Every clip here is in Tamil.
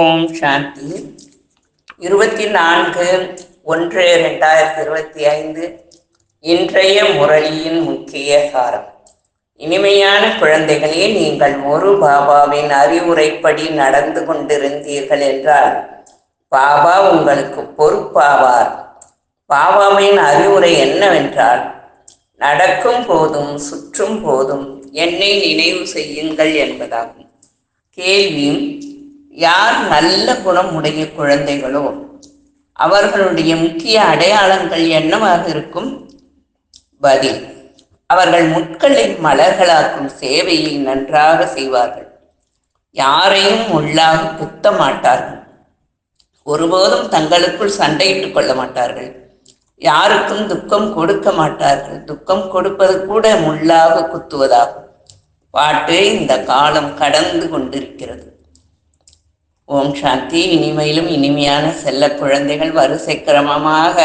ஓம் சாந்தி. இருபத்தி நான்கு ஒன்று ரெண்டாயிரத்தி இருபத்தி ஐந்து இன்றைய முரளியின் முக்கிய சாரம் இனிமையான குழந்தைகளே நீங்கள் ஒரு பாபாவின் அறிவுரைப்படி நடந்து கொண்டிருந்தீர்கள் என்றால் பாபா உங்களுக்கு பொறுப்பாவார். பாபாவின் அறிவுரை என்னவென்றால் நடக்கும் போதும் சுற்றும் போதும் என்னை நினைவு செய்யுங்கள் என்பதாகும். கேள்வி யார் நல்ல குணம் உடைய குழந்தைகளோ அவர்களுடைய முக்கிய அடையாளங்கள் என்னவாக இருக்கும்? பதில் அவர்கள் முட்களை மலர்களாக்கும் சேவையை நன்றாக செய்வார்கள். யாரையும் உள்ளாக குத்த மாட்டார்கள். ஒருபோதும் தங்களுக்குள் சண்டையிட்டுக் கொள்ள மாட்டார்கள். யாருக்கும் துக்கம் கொடுக்க மாட்டார்கள். துக்கம் கொடுப்பது கூட முள்ளாக குத்துவதாகும். பாட்டு இந்த காலம் கடந்து கொண்டிருக்கிறது. ஓம் சாந்தி. இனிமையிலும் இனிமையான செல்ல குழந்தைகள் வரிசை கிரமமாக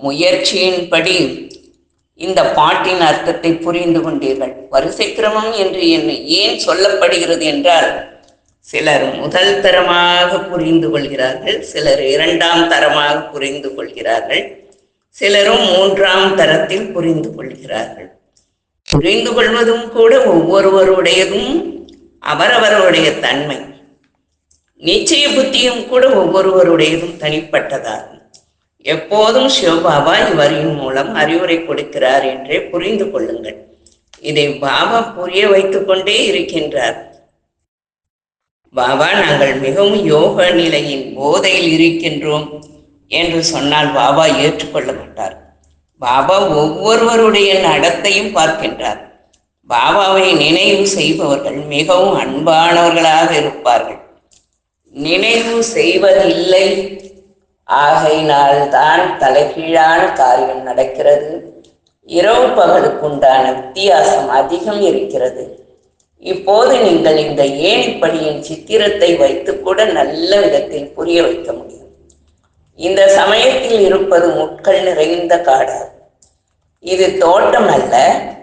முயற்சியின்படி இந்த பாட்டின் அர்த்தத்தை புரிந்து கொண்டீர்கள். வரிசை கிரமம் என்று என்ன ஏன் சொல்லப்படுகிறது என்றால் சிலர் முதல் தரமாக புரிந்து கொள்கிறார்கள் சிலர் இரண்டாம் தரமாக புரிந்து கொள்கிறார்கள் சிலரும் மூன்றாம் தரத்தில் புரிந்து கொள்கிறார்கள். புரிந்து கொள்வதும் கூட ஒவ்வொருவருடையதும் அவரவருடைய தன்மை. நிச்சய புத்தியும் கூட ஒவ்வொருவருடையதும் தனிப்பட்டதாகும். எப்போதும் சிவபாபா இவரின் மூலம் அறிவுரை கொடுக்கிறார் என்றே புரிந்து கொள்ளுங்கள். இதை பாபா புரிய வைத்துக் கொண்டே இருக்கின்றார். பாபா நாங்கள் மிகவும் யோக நிலையின் போதையில் இருக்கின்றோம் என்று சொன்னால் பாபா ஏற்றுக்கொள்ள மாட்டார் பாபா ஒவ்வொருவருடைய நடத்தையும் பார்க்கின்றார். பாபாவை நினைவு செய்பவர்கள் மிகவும் அன்பானவர்களாக இருப்பார்கள். நினைவு செய்வதில்லை. ஆகையினால் தான் தலைகீழான காரியம் நடக்கிறது. இரவு பகலுக்குண்டான வித்தியாசம் அதிகம் இருக்கிறது. இப்போது நீங்கள் இந்த ஏணிப்படியின் சித்திரத்தை வைத்து கூட நல்ல விதத்தில் புரிய வைக்க முடியும். இந்த சமயத்தில் இருப்பது முட்கள் நிறைந்த காடாகும். இது தோட்டம் அல்ல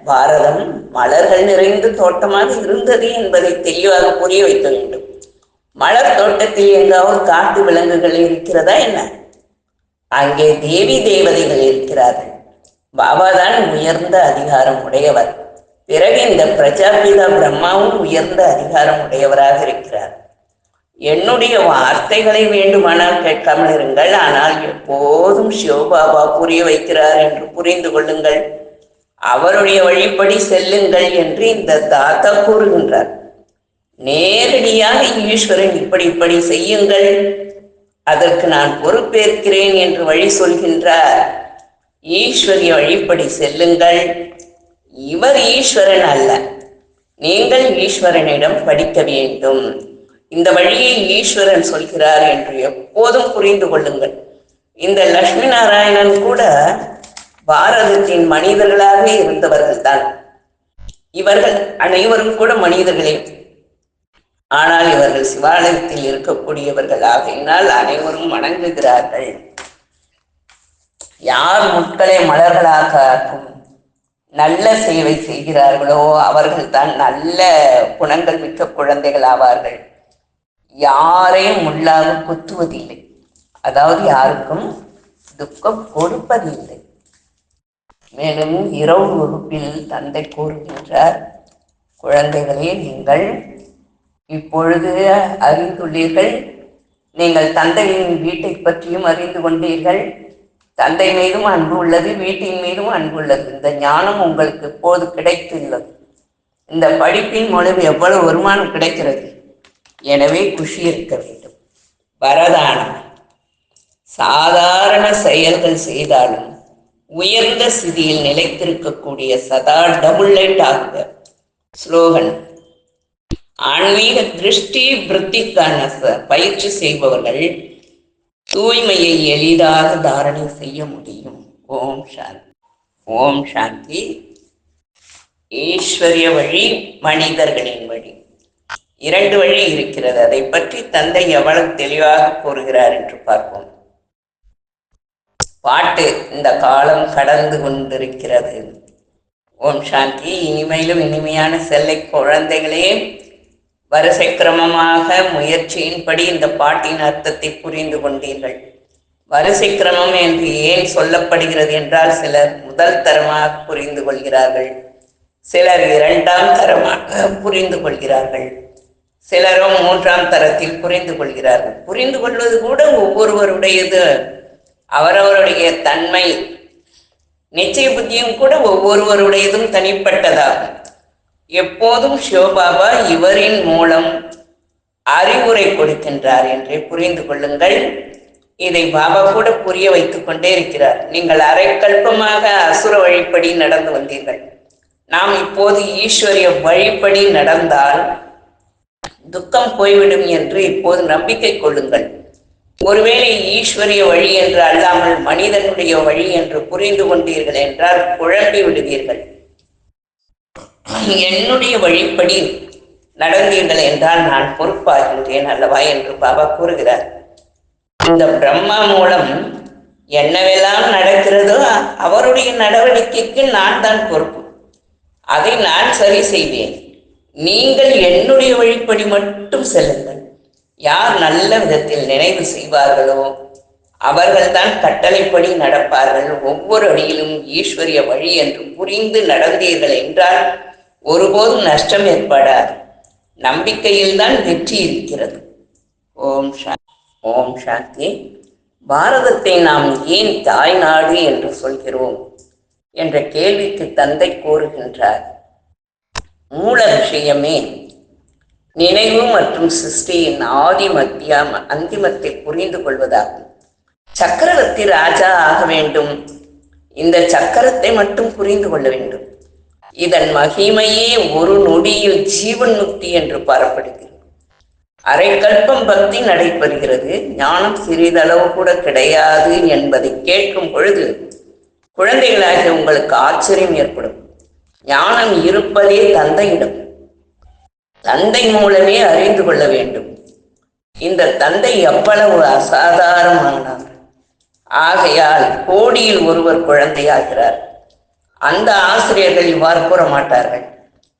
பாரதம் மலர்கள் நிறைந்த தோட்டமாக இருந்தது என்பதை தெளிவாக புரிய வைக்க வேண்டும். மலர் தோட்டத்தில் எங்காவது காட்டு விலங்குகள் இருக்கிறதா என்ன? அங்கே தேவி தேவதைகள் இருக்கிறார்கள். பாபாதான் உயர்ந்த அதிகாரம் உடையவர். பிறகு இந்த பிரஜாபிதா பிரம்மாவும் உயர்ந்த அதிகாரம் உடையவராக இருக்கிறார். என்னுடைய வார்த்தைகளை வேண்டுமானால் கேட்காமல் இருங்கள். ஆனால் எப்போதும் சிவபாபா புரிய வைக்கிறார் என்று புரிந்து கொள்ளுங்கள். அவருடைய வழிப்படி செல்லுங்கள் என்று இந்த தாத்தா கூறுகின்றார். நேரடியாக ஈஸ்வரன் இப்படி இப்படி செய்யுங்கள். அதற்கு நான் பொறுப்பேற்கிறேன் என்று வழி சொல்கின்றார். ஈஸ்வரிய வழிப்படி செல்லுங்கள். இவர் ஈஸ்வரன் அல்ல. நீங்கள் ஈஸ்வரனிடம் படிக்க வேண்டும். இந்த வழியை ஈஸ்வரன் சொல்கிறார் என்று எப்போதும் புரிந்து கொள்ளுங்கள். இந்த லட்சுமி நாராயணன் கூட பாரதத்தின் மனிதர்களாக இருந்தவர்கள் தான் இவர்கள் அனைவரும் கூட மனிதர்களே. ஆனால் இவர்கள் சிவாலயத்தில் இருக்கக்கூடியவர்கள் ஆகையினால் அனைவரும் வணங்குகிறார்கள். யார் முட்களை மலர்களாக ஆக்கும்? நல்ல சேவை செய்கிறார்களோ அவர்கள் தான் நல்ல குணங்கள் மிக்க குழந்தைகள் ஆவார்கள். யாரையும் முள்ளாக குத்துவதில்லை. அதாவது யாருக்கும் துக்கம் கொடுப்பதில்லை. மேலும் இரவு வகுப்பில் தந்தை கூறுகின்றார் குழந்தைகளே நீங்கள் இப்பொழுது அறிந்துள்ளீர்கள் நீங்கள் தந்தையின் வீட்டை பற்றியும் அறிந்து கொண்டீர்கள். தந்தை மீதும் அன்பு உள்ளது வீட்டின் மீதும் அன்பு உள்ளது. இந்த ஞானம் உங்களுக்கு இப்போது கிடைத்துள்ளது. இந்த படிப்பின் மூலம் எவ்வளவு வருமானம் கிடைக்கிறது? எனவே குஷி இருக்க வேண்டும். வரதானம். சாதாரண செயல்கள் செய்தாலும் உயர்ந்த சிதியில் நிலைத்திருக்கக்கூடிய சதா டபுள் லைட் ஆகுக. ஸ்லோகன். ஆன்மீக திருஷ்டி விருத்திக்கான பயிற்சி செய்பவர்கள் தூய்மையை எளிதாக தாரணை செய்ய முடியும். ஓம் சாந்தி. ஓம் சாந்தி. ஈஸ்வரிய வழி மனிதர்களின் வழி. இரண்டு வழி இருக்கிறது. அதை பற்றி தந்தை எவ்வளவு தெளிவாக கூறுகிறார் என்று பார்ப்போம். பாட்டு இந்த காலம் கடந்து கொண்டிருக்கிறது. ஓம் சாந்தி. இனிமையிலும் இனிமையான செல்லை குழந்தைகளே வரிசை கிரமமாக முயற்சியின்படி இந்த பாட்டின் அர்த்தத்தை புரிந்து கொண்டீர்கள். வரிசை கிரமம் என்று ஏன் சொல்லப்படுகிறது என்றால் சிலர் முதல் தரமாக புரிந்து கொள்கிறார்கள். சிலர் இரண்டாம் தரமாக புரிந்து கொள்கிறார்கள். சிலரும் மூன்றாம் தரத்தில் புரிந்து கொள்கிறார்கள். புரிந்து கொள்வது கூட ஒவ்வொருவருடையது. அவரவருடைய தன்மை நிச்சய புத்தியும் கூட ஒவ்வொருவருடையதும் தனிப்பட்டதாகும். எப்போதும் சிவபாபா இவரின் மூலம் அறிவுரை கொடுக்கின்றார் என்றே புரிந்து கொள்ளுங்கள். இதை பாபா கூட புரிய வைத்துக் கொண்டே இருக்கிறார். நீங்கள் அரைக்கல்பமாக அசுர வழிப்படி நடந்து வந்தீர்கள். நாம் இப்போது ஈஸ்வரிய வழிப்படி நடந்தால் துக்கம் போய்விடும் என்று இப்போது நம்பிக்கை கொள்ளுங்கள். ஒருவேளை ஈஸ்வரிய வழி என்று அல்லாமல் மனிதனுடைய வழி என்று புரிந்து கொண்டீர்கள் என்றால் குழம்பி விடுவீர்கள். என்னுடைய வழிப்படி நடந்தீர்கள் என்றால் நான் பொறுப்பாகின்றேன் அல்லவா என்று பாபா கூறுகிறார். இந்த பிரம்மா மூலம் என்னவெல்லாம் நடக்கிறதோ அவருடைய நடவடிக்கைக்கு நான் தான் பொறுப்பு. அதை நான் சரி செய்வேன். நீங்கள் என்னுடைய வழிப்படி மட்டும் செல்லுங்கள். யார் நல்ல விதத்தில் நினைவு செய்வார்களோ அவர்கள்தான் கட்டளைப்படி நடப்பார்கள். ஒவ்வொரு அடியிலும் ஈஸ்வரிய வழி என்று புரிந்து நடந்தீர்கள் என்றால் ஒருபோதும் நஷ்டம் ஏற்படாது. நம்பிக்கையில்தான் வெற்றி இருக்கிறது. ஓம் சா ஓம் சாந்தி. பாரதத்தை நாம் ஏன் தாய் நாடு என்று சொல்கிறோம் என்ற கேள்விக்கு தந்தை கூறுகின்றார். மூல விஷயமே நினைவு மற்றும் சிருஷ்டியின் ஆதி மத்திய அந்திமத்தை புரிந்து கொள்வதாகும். சக்கரவர்த்தி ராஜா ஆக வேண்டும். இந்த சக்கரத்தை மட்டும் புரிந்து கொள்ள வேண்டும். இதன் மகிமையே ஒரு நொடியில் ஜீவன் முக்தி என்று பாரப்படுகிறது. அரைக்கல்பம் பக்தி நடைபெறுகிறது. ஞானம் சிறிதளவு கூட கிடையாது என்பதை கேட்கும் பொழுது குழந்தைகளாகிய உங்களுக்கு ஆச்சரியம் ஏற்படும். ஞானம் இருப்பதே தந்தையிடம். தந்தை மூலமே அறிந்து கொள்ள வேண்டும். இந்த தந்தை எவ்வளவு அசாதாரணமானார். ஆகையால் கோடியில் ஒருவர் குழந்தையாகிறார். அந்த ஆசிரியர்கள் இவ்வாறு கூற மாட்டார்கள்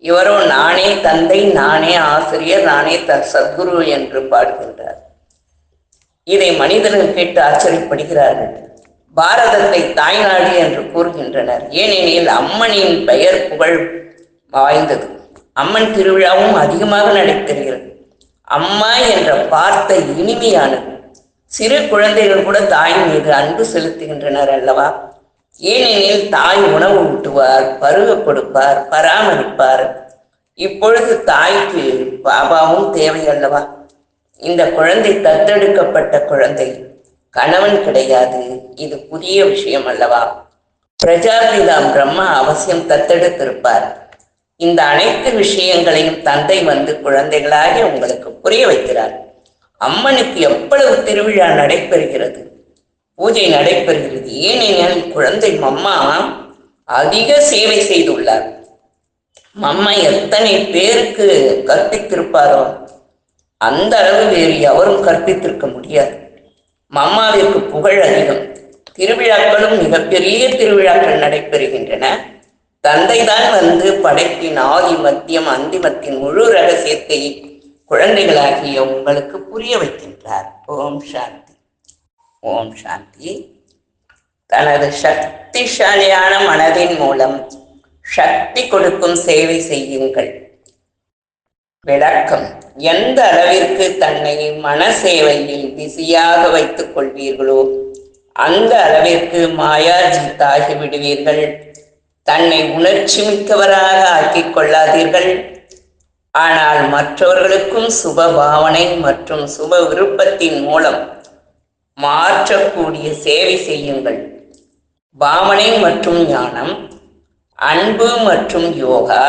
இவரோ நானே தந்தை நானே ஆசிரியர் நானே த சத்குரு என்று பாடுகின்றார். இதை மனிதர்கள் கேட்டு ஆச்சரியப்படுகிறார்கள். பாரதத்தை தாய்நாடு என்று கூறுகின்றனர். ஏனெனில் அம்மனின் பெயர் புகழ் வாய்ந்தது. அம்மன் திருவிழாவும் அதிகமாக நடைபெறுகிறது. அம்மா என்ற வார்த்தை இனிமையானது. சிறு குழந்தைகள் கூட தாய் மீது அன்பு செலுத்துகின்றனர் அல்லவா? ஏனெனில் தாய் உணவு ஊட்டுவார் பருக கொடுப்பார் பராமரிப்பார். இப்பொழுது தாய்க்கு பாபாவும் தேவை அல்லவா? இந்த குழந்தை தத்தெடுக்கப்பட்ட குழந்தை கணவன் கிடையாது. இது புதிய விஷயம் அல்லவா? பிரஜாபிதா பிரம்மா அவசியம் தத்தெடுத்திருப்பார். இந்த அனைத்து விஷயங்களையும் தந்தை வந்து குழந்தைகளாகி உங்களுக்கு புரிய வைக்கிறார். அம்மனுக்கு எவ்வளவு திருவிழா நடைபெறுகிறது? பூஜை நடைபெறுகிறது. ஏனெனில் குழந்தை மம்மா அதிக சேவை செய்துள்ளார். மம்மா எத்தனை பேருக்கு கற்பித்திருப்பாரோ அந்த அளவு வேறு எவரும் கற்பித்திருக்க முடியாது. மம்மாவிற்கு புகழ் அதிகம். திருவிழாக்களும் மிகப்பெரிய திருவிழாக்கள் நடைபெறுகின்றன. தந்தைதான் வந்து படைப்பின் ஆதி மத்தியம் அந்திமத்தின் முழு ரகசியத்தை குழந்தைகளாகிய உங்களுக்கு புரிய வைக்கின்றார். ஓம் சாந்தி. ஓம் சாந்தி. தனது சக்திசாலியான மனதின் மூலம் சக்தி கொடுக்கும் சேவை செய்யுங்கள். விளக்கம். எந்த அளவிற்கு தன்னை மன சேவையில் பிஸியாக வைத்துக் கொள்வீர்களோ அந்த அளவிற்கு மாயாஜித்தாகி விடுவீர்கள். தன்னை உணர்ச்சி மிக்கவராக ஆக்கிக் கொள்ளாதீர்கள். ஆனால் மற்றவர்களுக்கும் சுப பாவனை மற்றும் சுப விருப்பத்தின் மூலம் மாற்றக்கூடிய சேவை செய்யுங்கள். பாமனை மற்றும் ஞானம் அன்பு மற்றும் யோகா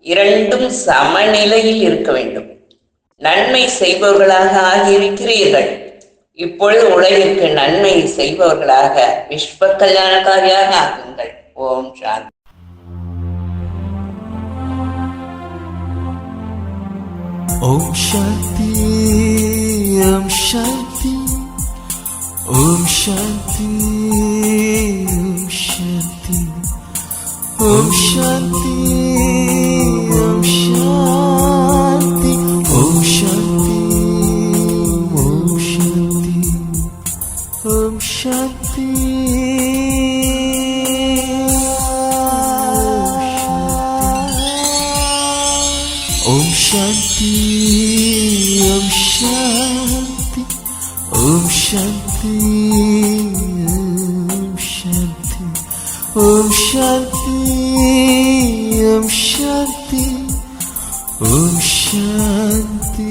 இரண்டும் சமநிலையில் இருக்க வேண்டும். நன்மை செய்பவர்களாக ஆகியிருக்கிறீர்கள். இப்பொழுது உலகிற்கு நன்மை செய்பவர்களாக விஸ்வ கல்யாணக்காரியாக ஆகுங்கள். ஓம் சாந்தி. ஓம் சாந்தி ஓம் சாந்தி. শান্তি ও শান্তি ও শান্তি ओम शांति